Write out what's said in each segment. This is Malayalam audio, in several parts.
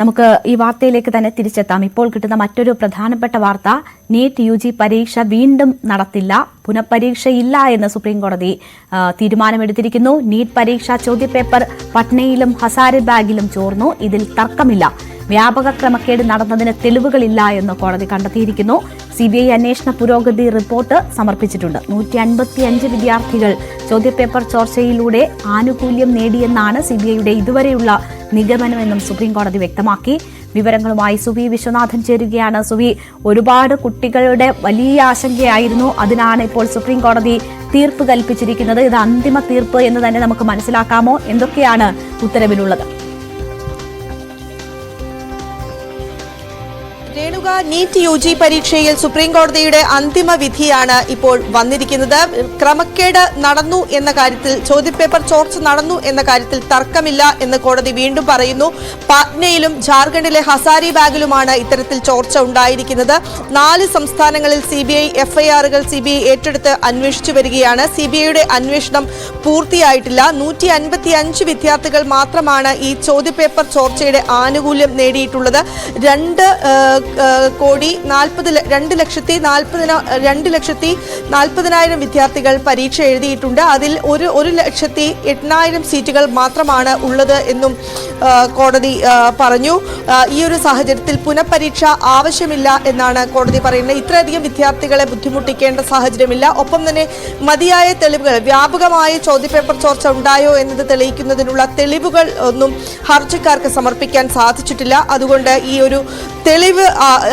നമുക്ക് ഈ വാർത്തയിലേക്ക് തന്നെ തിരിച്ചെത്താം. ഇപ്പോൾ കിട്ടുന്ന മറ്റൊരു പ്രധാനപ്പെട്ട വാർത്ത നീറ്റ് യു ജി പരീക്ഷ വീണ്ടും നടത്തില്ല. പുനഃപരീക്ഷയില്ല എന്ന് സുപ്രീംകോടതി തീരുമാനമെടുത്തിരിക്കുന്നു. നീറ്റ് പരീക്ഷാ ചോദ്യപേപ്പർ പട്നയിലും ഹസാരിബാഗിലും ചോർന്നു. ഇതിൽ തർക്കമില്ല. വ്യാപക ക്രമക്കേട് നടന്നതിന് തെളിവുകളില്ല എന്ന് കോടതി കണ്ടെത്തിയിരിക്കുന്നു. സി ബി ഐ അന്വേഷണ പുരോഗതി റിപ്പോർട്ട് സമർപ്പിച്ചിട്ടുണ്ട്. നൂറ്റി അൻപത്തിയഞ്ച് വിദ്യാർത്ഥികൾ ചോദ്യപേപ്പർ ചോർച്ചയിലൂടെ ആനുകൂല്യം നേടിയെന്നാണ് സി ബി ഐയുടെ ഇതുവരെയുള്ള നിഗമനമെന്നും സുപ്രീം കോടതി വ്യക്തമാക്കി. വിവരങ്ങളുമായി സുവി വിശ്വനാഥൻ ചേരുകയാണ്. സുവി ഒരുപാട് കുട്ടികളുടെ വലിയ ആശങ്കയായിരുന്നു. അതിനാണ് ഇപ്പോൾ സുപ്രീം കോടതി തീർപ്പ് കൽപ്പിച്ചിരിക്കുന്നത്. ഇത് അന്തിമ തീർപ്പ് എന്ന് തന്നെ നമുക്ക് മനസ്സിലാക്കാമോ? എന്തൊക്കെയാണ് ഉത്തരവിലുള്ളത്? രേണുക നീറ്റ് യു ജി പരീക്ഷയിൽ സുപ്രീം കോടതിയുടെ അന്തിമ വിധിയാണ് ഇപ്പോൾ വന്നിരിക്കുന്നത്. ക്രമക്കേട് നടന്നു എന്ന കാര്യത്തിൽ ചോദ്യപേപ്പർ ചോർച്ച നടന്നു എന്ന കാര്യത്തിൽ തർക്കമില്ല എന്ന് കോടതി വീണ്ടും പറയുന്നു. പാറ്റ്നയിലും ജാർഖണ്ഡിലെ ഹസാരിബാഗിലുമാണ് ഇത്തരത്തിൽ ചോർച്ച ഉണ്ടായിരിക്കുന്നത്. നാല് സംസ്ഥാനങ്ങളിൽ സി ബി ഐ എഫ്ഐആറുകൾ സി ബി ഐ ഏറ്റെടുത്ത് അന്വേഷിച്ചു വരികയാണ്. സി ബി ഐയുടെ അന്വേഷണം പൂർത്തിയായിട്ടില്ല. നൂറ്റി അൻപത്തി അഞ്ച് വിദ്യാർത്ഥികൾ മാത്രമാണ് ഈ ചോദ്യപേപ്പർ ചോർച്ചയുടെ ആനുകൂല്യം നേടിയിട്ടുള്ളത്. രണ്ട് കോടി നാൽപ്പത് രണ്ട് ലക്ഷത്തി നാൽപ്പതിന രണ്ട് ലക്ഷത്തി നാൽപ്പതിനായിരം വിദ്യാർത്ഥികൾ പരീക്ഷ എഴുതിയിട്ടുണ്ട്. അതിൽ ഒരു ഒരു ലക്ഷത്തി എണ്ണായിരം സീറ്റുകൾ മാത്രമാണ് ഉള്ളത് എന്നും കോടതി പറഞ്ഞു. ഈ ഒരു സാഹചര്യത്തിൽ പുനഃപരീക്ഷ ആവശ്യമില്ല എന്നാണ് കോടതി പറയുന്നത്. ഇത്രയധികം വിദ്യാർത്ഥികളെ ബുദ്ധിമുട്ടിക്കേണ്ട സാഹചര്യമില്ല. ഒപ്പം തന്നെ മതിയായ തെളിവുകൾ വ്യാപകമായ ചോദ്യപേപ്പർ ചോർച്ച ഉണ്ടായോ എന്നത് തെളിയിക്കുന്നതിനുള്ള തെളിവുകൾ ഒന്നും ഹർജിക്കാർക്ക് സമർപ്പിക്കാൻ സാധിച്ചിട്ടില്ല. അതുകൊണ്ട് ഈ ഒരു തെളിവ്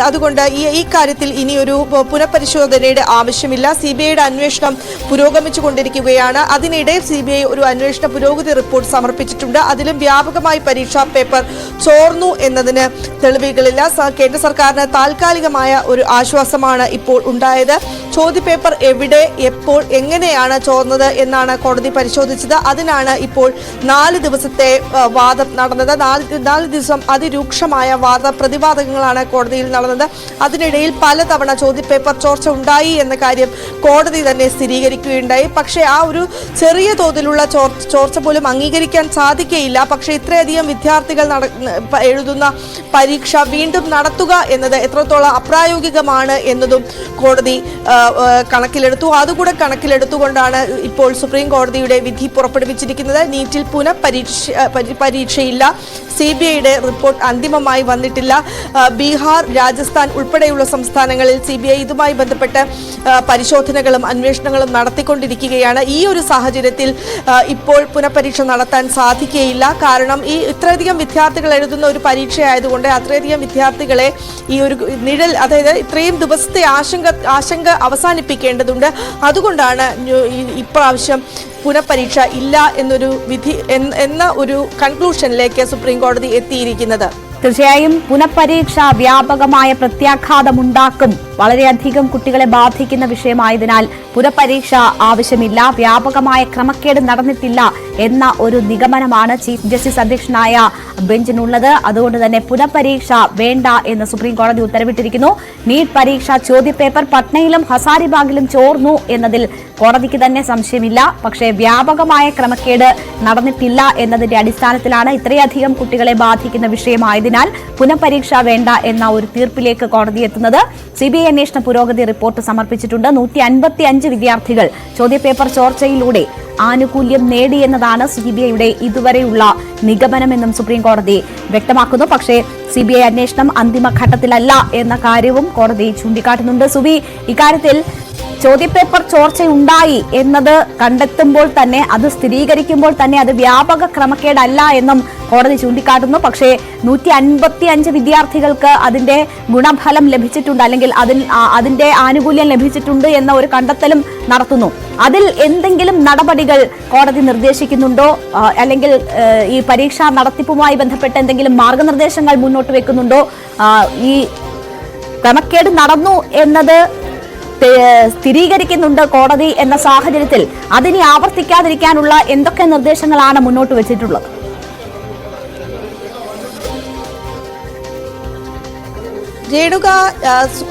അതുകൊണ്ട് ഈ ഈ കാര്യത്തിൽ ഇനിയൊരു പുനഃപരിശോധനയുടെ ആവശ്യമില്ല. സി ബി ഐയുടെ അന്വേഷണം പുരോഗമിച്ചു കൊണ്ടിരിക്കുകയാണ് അതിനിടെ സി ബി ഐ ഒരു അന്വേഷണ പുരോഗതി റിപ്പോർട്ട് സമർപ്പിച്ചിട്ടുണ്ട്. അതിലും വ്യാപകമായി പരീക്ഷാ പേപ്പർ ചോർന്നു എന്നതിന് തെളിവുകളില്ല. കേന്ദ്ര സർക്കാരിന് താൽക്കാലികമായ ഒരു ആശ്വാസമാണ് ഇപ്പോൾ ഉണ്ടായത്. ചോദ്യപേപ്പർ എവിടെ എപ്പോൾ എങ്ങനെയാണ് ചോർന്നത് എന്നാണ് കോടതി പരിശോധിച്ചത്. അതിനാണ് ഇപ്പോൾ നാല് ദിവസത്തെ വാദം നടന്നത്. നാല് നാല് ദിവസം അതിരൂക്ഷമായ വാദ പ്രതിവാദങ്ങളാണ് കോടതിയിൽ നടന്നത്. അതിനിടയിൽ പലതവണ ചോദ്യപേപ്പർ ചോർച്ച ഉണ്ടായി എന്ന കാര്യം കോടതി തന്നെ സ്ഥിരീകരിക്കുകയുണ്ടായി. പക്ഷേ ആ ഒരു ചെറിയ തോതിലുള്ള ചോർ- ചോർച്ച പോലും അംഗീകരിക്കാൻ സാധിക്കുകയില്ല പക്ഷേ ഇത്രയധികം വിദ്യാർത്ഥികൾ എഴുതുന്ന പരീക്ഷ വീണ്ടും നടത്തുക എന്നത് എത്രത്തോളം അപ്രായോഗികമാണ് എന്നതും കോടതി കണക്കിലെടുത്തു. അതുകൂടെ കണക്കിലെടുത്തുകൊണ്ടാണ് ഇപ്പോൾ സുപ്രീം കോടതിയുടെ വിധി പുറപ്പെടുവിച്ചിരിക്കുന്നത്. നീറ്റിൽ പുനഃപരീക്ഷ പരീക്ഷയില്ല. സി ബി ഐയുടെ റിപ്പോർട്ട് അന്തിമമായി വന്നിട്ടില്ല. ബീഹാർ രാജസ്ഥാൻ ഉൾപ്പെടെയുള്ള സംസ്ഥാനങ്ങളിൽ സി ബി ഐ ഇതുമായി ബന്ധപ്പെട്ട് പരിശോധനകളും അന്വേഷണങ്ങളും നടത്തിക്കൊണ്ടിരിക്കുകയാണ്. ഈ ഒരു സാഹചര്യത്തിൽ ഇപ്പോൾ പുനഃപരീക്ഷ നടത്താൻ സാധിക്കുകയില്ല. കാരണം ഈ ഇത്രയധികം വിദ്യാർത്ഥികൾ എഴുതുന്ന ഒരു പരീക്ഷയായതുകൊണ്ട് അത്രയധികം വിദ്യാർത്ഥികളെ ഈ ഒരു നിഴൽ അതായത് ഇത്രയും ദിവസത്തെ ആശങ്ക ആശങ്ക അവസാനിപ്പിക്കേണ്ടതുണ്ട്. അതുകൊണ്ടാണ് ഇപ്രാവശ്യം പുനഃപരീക്ഷ ഇല്ല എന്നൊരു വിധി എന്ന ഒരു കൺക്ലൂഷനിലേക്ക് സുപ്രീം കോടതി എത്തിയിരിക്കുന്നത്. തീർച്ചയായും പുനഃപരീക്ഷ വ്യാപകമായ പ്രത്യാഘാതമുണ്ടാക്കും. വളരെയധികം കുട്ടികളെ ബാധിക്കുന്ന വിഷയമായതിനാൽ പുനഃപരീക്ഷ ആവശ്യമില്ല. വ്യാപകമായ ക്രമക്കേട് നടന്നിട്ടില്ല. എന്ന ഒരു നിഗമനമാണ് ചീഫ് ജസ്റ്റിസ് അധ്യക്ഷനായ ബെഞ്ചിനുള്ളത്. അതുകൊണ്ട് തന്നെ പുനഃപരീക്ഷ വേണ്ട എന്ന് സുപ്രീം കോടതി ഉത്തരവിട്ടിരിക്കുന്നു. നീറ്റ് പരീക്ഷ ചോദ്യപേപ്പർ പട്നയിലും ഹസാരിബാഗിലും ചോർന്നു എന്നതിൽ കോടതിക്ക് തന്നെ സംശയമില്ല. പക്ഷേ വ്യാപകമായ ക്രമക്കേട് നടന്നിട്ടില്ല എന്നതിന്റെ അടിസ്ഥാനത്തിലാണ് ഇത്രയധികം കുട്ടികളെ ബാധിക്കുന്ന വിഷയമായതിനാൽ പുനഃപരീക്ഷ വേണ്ട എന്ന ഒരു തീർപ്പിലേക്ക് കോടതി എത്തുന്നത്. സി ബി ഐ അന്വേഷണ പുരോഗതി റിപ്പോർട്ട് സമർപ്പിച്ചിട്ടുണ്ട്. നൂറ്റി വിദ്യാർത്ഥികൾ ചോദ്യപേപ്പർ ചോർച്ചയിലൂടെ ആനുകൂല്യം നേടിയെന്നതാണ് സി ബി ഐയുടെ ഇതുവരെയുള്ള നിഗമനമെന്നും സുപ്രീം കോടതി വ്യക്തമാക്കുന്നു. പക്ഷേ സി ബി ഐ അന്വേഷണം അന്തിമഘട്ടത്തിലല്ല എന്ന കാര്യവും കോടതി ചൂണ്ടിക്കാട്ടുന്നുണ്ട്. സുബി ഇക്കാര്യത്തിൽ ചോദ്യപേപ്പർ ചോർച്ച ഉണ്ടായി എന്നത് കണ്ടെത്തുമ്പോൾ തന്നെ അത് സ്ഥിരീകരിക്കുമ്പോൾ തന്നെ അത് വ്യാപക ക്രമക്കേടല്ല എന്നും കോടതി ചൂണ്ടിക്കാട്ടുന്നു. പക്ഷേ നൂറ്റി അൻപത്തി അഞ്ച് വിദ്യാർത്ഥികൾക്ക് അതിന്റെ ഗുണഫലം ലഭിച്ചിട്ടുണ്ട് അല്ലെങ്കിൽ അതിൽ അതിന്റെ ആനുകൂല്യം ലഭിച്ചിട്ടുണ്ട് എന്ന ഒരു കണ്ടെത്തലും നടത്തുന്നു. അതിൽ എന്തെങ്കിലും നടപടികൾ കോടതി നിർദ്ദേശിക്കുന്നുണ്ടോ? അല്ലെങ്കിൽ ഈ പരീക്ഷാ നടത്തിപ്പുമായി ബന്ധപ്പെട്ട് എന്തെങ്കിലും മാർഗനിർദ്ദേശങ്ങൾ മുന്നോട്ട് വെക്കുന്നുണ്ടോ? ഈ ക്രമക്കേട് നടന്നു എന്നത് സ്ഥിരീകരിക്കുന്നുണ്ട് കോടതി എന്ന സാഹചര്യത്തിൽ. അതിനി ആവർത്തിക്കാതിരിക്കാനുള്ള എന്തൊക്കെ നിർദ്ദേശങ്ങളാണ് മുന്നോട്ട് വെച്ചിട്ടുള്ളത്? രേണുക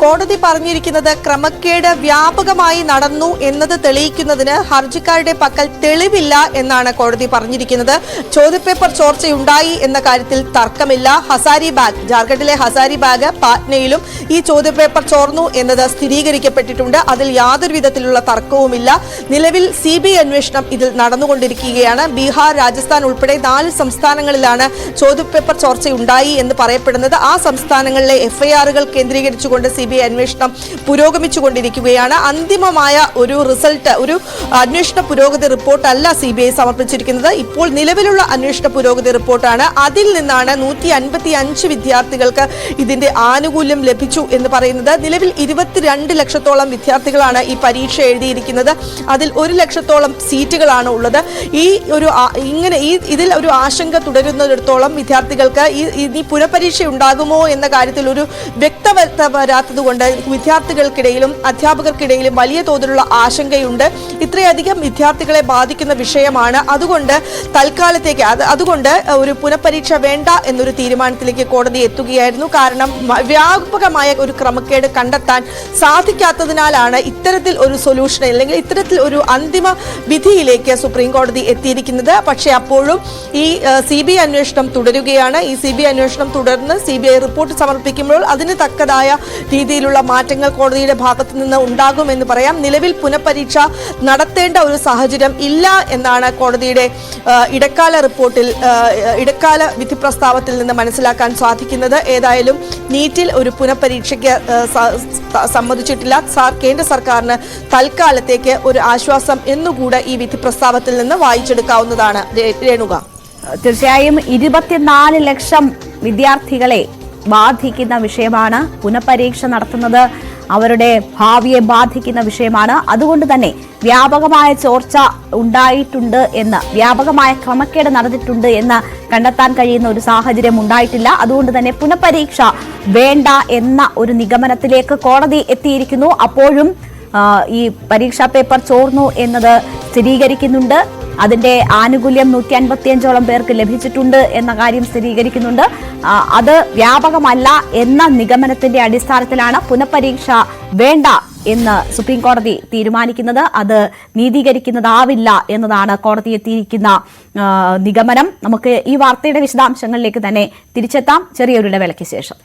കോടതി പറഞ്ഞിരിക്കുന്നത് ക്രമക്കേട് വ്യാപകമായി നടന്നു എന്നത് തെളിയിക്കുന്നതിന് ഹർജിക്കാരുടെ പക്കൽ തെളിവില്ല എന്നാണ് കോടതി പറഞ്ഞിരിക്കുന്നത്. ചോദ്യപേപ്പർ ചോർച്ചയുണ്ടായി എന്ന കാര്യത്തിൽ തർക്കമില്ല. ഹസാരി ബാഗ് ജാർഖണ്ഡിലെ ഹസാരി ബാഗ് പാറ്റ്നയിലും ഈ ചോദ്യപേപ്പർ ചോർന്നു എന്നത് സ്ഥിരീകരിക്കപ്പെട്ടിട്ടുണ്ട്. അതിൽ യാതൊരു വിധത്തിലുള്ള തർക്കവുമില്ല. നിലവിൽ സി ബി അന്വേഷണം ഇതിൽ നടന്നുകൊണ്ടിരിക്കുകയാണ്. ബീഹാർ രാജസ്ഥാൻ ഉൾപ്പെടെ നാല് സംസ്ഥാനങ്ങളിലാണ് ചോദ്യപേപ്പർ ചോർച്ചയുണ്ടായി എന്ന് പറയപ്പെടുന്നത്. ആ സംസ്ഥാനങ്ങളിലെ എഫ്ഐആറുകൾ കേന്ദ്രീകരിച്ചുകൊണ്ട് സി ബി ഐ അന്വേഷണം പുരോഗമിച്ചുകൊണ്ടിരിക്കുകയാണ്. അന്തിമമായ ഒരു റിസൾട്ട് ഒരു അന്വേഷണ പുരോഗതി റിപ്പോർട്ടല്ല സി ബി ഐ സമർപ്പിച്ചിരിക്കുന്നത്. ഇപ്പോൾ നിലവിലുള്ള അന്വേഷണ പുരോഗതി റിപ്പോർട്ടാണ്. അതിൽ നിന്നാണ് നൂറ്റി അൻപത്തി അഞ്ച് വിദ്യാർത്ഥികൾക്ക് ഇതിന്റെ ആനുകൂല്യം ലഭിച്ചു എന്ന് പറയുന്നത്. നിലവിൽ ഇരുപത്തിരണ്ട് ലക്ഷത്തോളം വിദ്യാർത്ഥികളാണ് ഈ പരീക്ഷ എഴുതിയിരിക്കുന്നത്. അതിൽ ഒരു ലക്ഷത്തോളം സീറ്റുകളാണ് ഉള്ളത്. ഈ ഒരു ഇങ്ങനെ ഈ ഇതിൽ ഒരു ആശങ്ക തുടരുന്നിടത്തോളം വിദ്യാർത്ഥികൾക്ക് ഈ ഇനി പുനഃപരീക്ഷ ഉണ്ടാകുമോ എന്ന കാര്യത്തിൽ ഒരു വ്യക്തത വരാത്തത് കൊണ്ട് വിദ്യാർത്ഥികൾക്കിടയിലും അധ്യാപകർക്കിടയിലും വലിയ തോതിലുള്ള ആശങ്കയുണ്ട്. ഇത്രയധികം വിദ്യാർത്ഥികളെ ബാധിക്കുന്ന വിഷയമാണ്. അതുകൊണ്ട് തൽക്കാലത്തേക്ക് അത് അതുകൊണ്ട് ഒരു പുനഃപരീക്ഷ വേണ്ട എന്നൊരു തീരുമാനത്തിലേക്ക് കോടതി എത്തുകയായിരുന്നു. കാരണം വ്യാപകമായ ഒരു ക്രമക്കേട് കണ്ടെത്താൻ സാധിക്കാത്തതിനാലാണ് ഇത്തരത്തിൽ ഒരു സൊല്യൂഷൻ അല്ലെങ്കിൽ ഇത്തരത്തിൽ ഒരു അന്തിമ വിധിയിലേക്ക് സുപ്രീം കോടതി എത്തിയിരിക്കുന്നത്. പക്ഷേ അപ്പോഴും ഈ സി ബി അന്വേഷണം തുടരുകയാണ്. ഈ സി ബി അന്വേഷണം തുടർന്ന് സി ബി ഐ റിപ്പോർട്ട് സമർപ്പിക്കുമ്പോൾ അതിന് തക്കതായ രീതിയിലുള്ള മാറ്റങ്ങൾ കോടതിയുടെ ഭാഗത്തു നിന്ന് ഉണ്ടാകുമെന്ന് പറയാം. നിലവിൽ പുനഃപരീക്ഷ നടത്തേണ്ട ഒരു സാഹചര്യം ഇല്ല എന്നാണ് കോടതിയുടെ ഇടക്കാല റിപ്പോർട്ടിൽ ഇടക്കാല വിധി പ്രസ്താവത്തിൽ നിന്ന് മനസ്സിലാക്കാൻ സാധിക്കുന്നത്. ഏതായാലും നീറ്റിൽ ഒരു പുനഃപരീക്ഷയ്ക്ക് സമ്മതിച്ചിട്ടില്ല. സാർ കേന്ദ്ര സർക്കാരിന് തൽക്കാലത്തേക്ക് ഒരു ആശ്വാസം എന്നുകൂടെ ഈ വിധി പ്രസ്താവത്തിൽ നിന്ന് വായിച്ചെടുക്കാവുന്നതാണ്. രേണുക. തീർച്ചയായും ഇരുപത്തിനാല് ലക്ഷം വിദ്യാർത്ഥികളെ ബാധിക്കുന്ന വിഷയമാണ് പുനഃപരീക്ഷ നടത്തുന്നത്. അവരുടെ ഭാവിയെ ബാധിക്കുന്ന വിഷയമാണ്. അതുകൊണ്ട് തന്നെ വ്യാപകമായ ചോർച്ച ഉണ്ടായിട്ടുണ്ട് എന്ന് വ്യാപകമായ ക്രമക്കേട് നടന്നിട്ടുണ്ട് എന്ന് കണ്ടെത്താൻ കഴിയുന്ന ഒരു സാഹചര്യം ഉണ്ടായിട്ടില്ല. അതുകൊണ്ട് തന്നെ പുനഃപരീക്ഷ വേണ്ട എന്ന ഒരു നിഗമനത്തിലേക്ക് കോടതി എത്തിയിരിക്കുന്നു. അപ്പോഴും ഈ പരീക്ഷാ പേപ്പർ ചോർന്നു എന്നത് സ്ഥിരീകരിക്കുന്നുണ്ട്. അതിന്റെ ആനുകൂല്യം നൂറ്റി അൻപത്തിയഞ്ചോളം പേർക്ക് ലഭിച്ചിട്ടുണ്ട് എന്ന കാര്യം സ്ഥിരീകരിക്കുന്നുണ്ട്. അത് വ്യാപകമല്ല എന്ന നിഗമനത്തിന്റെ അടിസ്ഥാനത്തിലാണ് പുനഃപരീക്ഷ വേണ്ട എന്ന് സുപ്രീം കോടതി തീരുമാനിക്കുന്നത്. അത് നീതീകരിക്കുന്നതാവില്ല എന്നതാണ് കോടതി എത്തിയിരിക്കുന്ന നിഗമനം. നമുക്ക് ഈ വാർത്തയുടെ വിശദാംശങ്ങളിലേക്ക് തന്നെ തിരിച്ചെത്താം. ചെറിയൊരു ഇടവേളയ്ക്ക് ശേഷം.